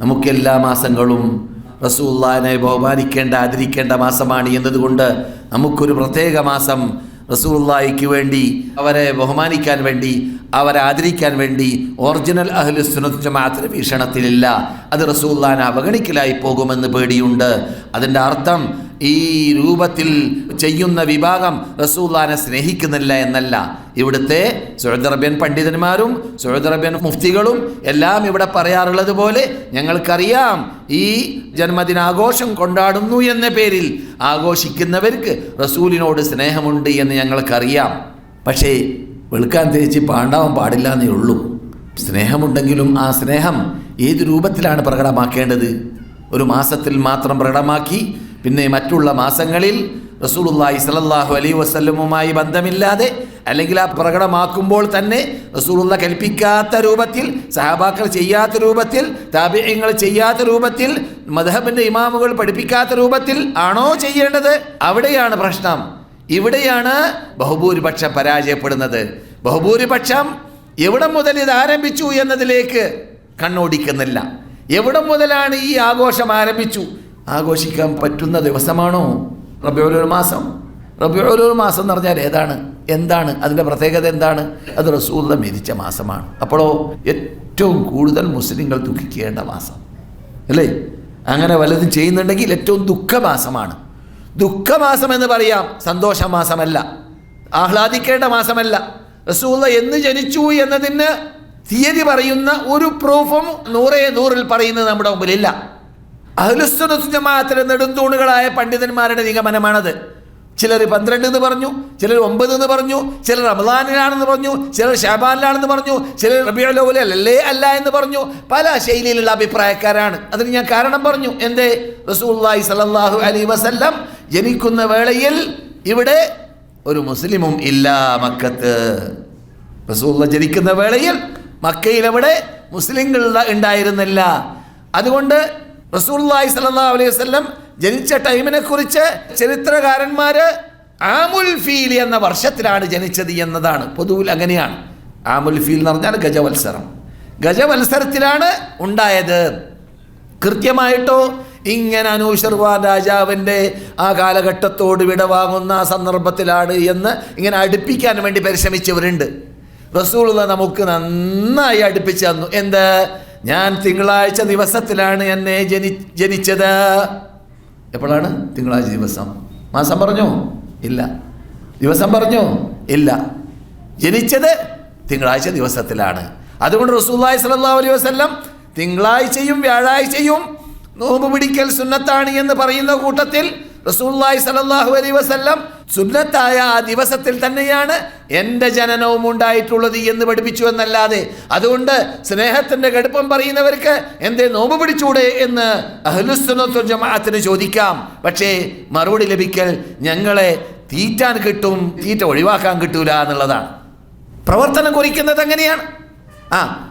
നമുക്കെല്ലാ മാസങ്ങളും റസൂല്ലാനെ ബഹുമാനിക്കേണ്ട ആദരിക്കേണ്ട മാസമാണ് എന്നതുകൊണ്ട് നമുക്കൊരു പ്രത്യേക മാസം റസൂള്ളായിക്ക് വേണ്ടി അവരെ ബഹുമാനിക്കാൻ വേണ്ടി അവരെ ആദരിക്കാൻ വേണ്ടി ഒറിജിനൽ അഹ്ലു സുന്നത്ത് ജമാഅത്തിന് വീക്ഷണത്തിലില്ല. അത് റസൂള്ളാൻ അവഗണിക്കലായി പോകുമെന്ന് പേടിയുണ്ട്. അതിന്റെ അർത്ഥം ഈ രൂപത്തിൽ ചെയ്യുന്ന വിഭാഗം റസൂല്ലാനെ സ്നേഹിക്കുന്നില്ല എന്നല്ല. ഇവിടുത്തെ സൗദി പണ്ഡിതന്മാരും സൗദി മുഫ്തികളും എല്ലാം ഇവിടെ പറയാറുള്ളത് പോലെ ഞങ്ങൾക്കറിയാം ഈ ജന്മദിനാഘോഷം കൊണ്ടാടുന്നു എന്ന പേരിൽ ആഘോഷിക്കുന്നവർക്ക് റസൂലിനോട് സ്നേഹമുണ്ട് എന്ന് ഞങ്ങൾക്കറിയാം. പക്ഷേ വെളുക്കാൻ തേച്ച് പാണ്ടാവാൻ പാടില്ല എന്നേ ഉള്ളൂ. സ്നേഹമുണ്ടെങ്കിലും ആ സ്നേഹം ഏത് രൂപത്തിലാണ് പ്രകടമാക്കേണ്ടത്? ഒരു മാസത്തിൽ മാത്രം പ്രകടമാക്കി പിന്നെ മറ്റുള്ള മാസങ്ങളിൽ റസൂലുള്ളാഹി സലല്ലാഹു അലൈ വസല്ലമുമായി ബന്ധമില്ലാതെ അല്ലെങ്കിൽ ആ പ്രകടമാക്കുമ്പോൾ തന്നെ റസൂലുള്ള കൽപ്പിക്കാത്ത രൂപത്തിൽ സഹാബാക്കൾ ചെയ്യാത്ത രൂപത്തിൽ താബിയങ്ങൾ ചെയ്യാത്ത രൂപത്തിൽ മധഹബിന്റെ ഇമാമുകൾ പഠിപ്പിക്കാത്ത രൂപത്തിൽ ആണോ ചെയ്യേണ്ടത്? അവിടെയാണ് പ്രശ്നം. ഇവിടെയാണ് ബഹുഭൂരിപക്ഷം പരാജയപ്പെടുന്നത്. ബഹുഭൂരിപക്ഷം എവിടെ മുതൽ ഇത് ആരംഭിച്ചു എന്നതിലേക്ക് കണ്ണോടിക്കുന്നില്ല. എവിടെ മുതലാണ് ഈ ആഘോഷം ആരംഭിച്ചു? ആഘോഷിക്കാൻ പറ്റുന്ന ദിവസമാണോ? റബിയോലൊരു മാസം. റബിയോലൊരു മാസം എന്ന് പറഞ്ഞാൽ ഏതാണ്? എന്താണ്? അതിന്റെ പ്രത്യേകത എന്താണ്? അത് റസൂള്ള മേരിച്ച മാസമാണ്. അപ്പോഴോ ഏറ്റവും കൂടുതൽ മുസ്ലിങ്ങൾ ദുഃഖിക്കേണ്ട മാസം. അല്ലേ? അങ്ങനെ വല്ലതും ചെയ്യുന്നുണ്ടെങ്കിൽ ഏറ്റവും ദുഃഖമാസമാണ്. ദുഃഖമാസം എന്ന് പറയാം സന്തോഷ മാസമല്ല ആഹ്ലാദിക്കേണ്ട മാസമല്ല. റസൂള്ള എന്ന് ജനിച്ചു എന്നതിന് തീയതി പറയുന്ന ഒരു പ്രൂഫും നൂറേ നൂറിൽ പറയുന്നത് നമ്മുടെ മുമ്പിലില്ല. അഹ്ലുസ്സുന്നത്ത് ജമാഅത്തിലെ നെടുന്തൂണുകളായ പണ്ഡിതന്മാരുടെ നിഗമനമാണത്. ചിലർ പന്ത്രണ്ട് എന്ന് പറഞ്ഞു ചിലർ ഒമ്പത് എന്ന് പറഞ്ഞു ചിലർ റമദാനിലാണെന്ന് പറഞ്ഞു ചിലർ ഷാബാനിലാണെന്ന് പറഞ്ഞു ചിലർ റബിയുലേ അല്ല എന്ന് പറഞ്ഞു. പല ശൈലിയിലുള്ള അഭിപ്രായക്കാരാണ്. അതിന് ഞാൻ കാരണം പറഞ്ഞു. എന്തേ? റസൂല്ലായി സലല്ലാഹു അലൈഹി വസല്ലം ജനിക്കുന്ന വേളയിൽ ഇവിടെ ഒരു മുസ്ലിമും ഇല്ല മക്കത്ത്. റസൂള്ള ജനിക്കുന്ന വേളയിൽ മക്കയിൽ അവിടെ മുസ്ലിങ്ങൾ ഉണ്ടായിരുന്നില്ല. അതുകൊണ്ട് റസൂള്ളി സല്ലാ അലൈഹി വസല്ലം ജനിച്ച ടൈമിനെ കുറിച്ച് ചരിത്രകാരന്മാർ ആമുൽ ഫീൽ എന്ന വർഷത്തിലാണ് ജനിച്ചത് എന്നതാണ്. പൊതുവിൽ അങ്ങനെയാണ്. ആമുൽ ഫീൽ എന്ന് പറഞ്ഞാൽ ഗജവത്സരം. ഗജവത്സരത്തിലാണ് ഉണ്ടായത്. കൃത്യമായിട്ടോ ഇങ്ങനെ അനൂഷർവാൻ രാജാവിന്റെ ആ കാലഘട്ടത്തോട് വിടവാങ്ങുന്ന ആ സന്ദർഭത്തിലാണ് എന്ന് ഇങ്ങനെ അടുപ്പിക്കാൻ വേണ്ടി പരിശ്രമിച്ചവരുണ്ട്. റസൂൾ നമുക്ക് നന്നായി അടുപ്പിച്ചു തന്നു. എന്ത്? ഞാൻ തിങ്കളാഴ്ച ദിവസത്തിലാണ് എന്നെ ജനി ജനിച്ചത്. എപ്പോഴാണ് തിങ്കളാഴ്ച ദിവസം? മാസം പറഞ്ഞോ? ഇല്ല. ദിവസം പറഞ്ഞോ? ഇല്ല. ജനിച്ചത് തിങ്കളാഴ്ച ദിവസത്തിലാണ്. അതുകൊണ്ട് റസൂല്ലായി സല്ലല്ലാഹു അലൈഹി വസല്ലം തിങ്കളാഴ്ചയും വ്യാഴാഴ്ചയും നോമ്പ് പിടിക്കൽ സുന്നത്താണ് എന്ന് പറയുന്ന കൂട്ടത്തിൽ റസൂല്ലായി സല്ലല്ലാഹു അലൈഹി വസല്ലം സുന്നത്തായ ആ ദിവസത്തിൽ തന്നെയാണ് എന്റെ ജനനവും ഉണ്ടായിട്ടുള്ളത് എന്ന് പഠിപ്പിച്ചു എന്നല്ലാതെ. അതുകൊണ്ട് സ്നേഹത്തിന്റെ കടുപ്പം പറയുന്നവർക്ക് എന്തേ നോമ്പ് പിടിച്ചൂടെ എന്ന് അഹ്ലുസുന്നത്തുൽ ജമാഅത്തിന് ചോദിക്കാം. പക്ഷേ മറുപടി ലഭിക്കൽ ഞങ്ങളെ തീറ്റാൻ കിട്ടും തീറ്റ ഒഴിവാക്കാൻ കിട്ടൂല എന്നുള്ളതാണ്. പ്രവർത്തനം കുറിക്കുന്നത് എങ്ങനെയാണ് ആ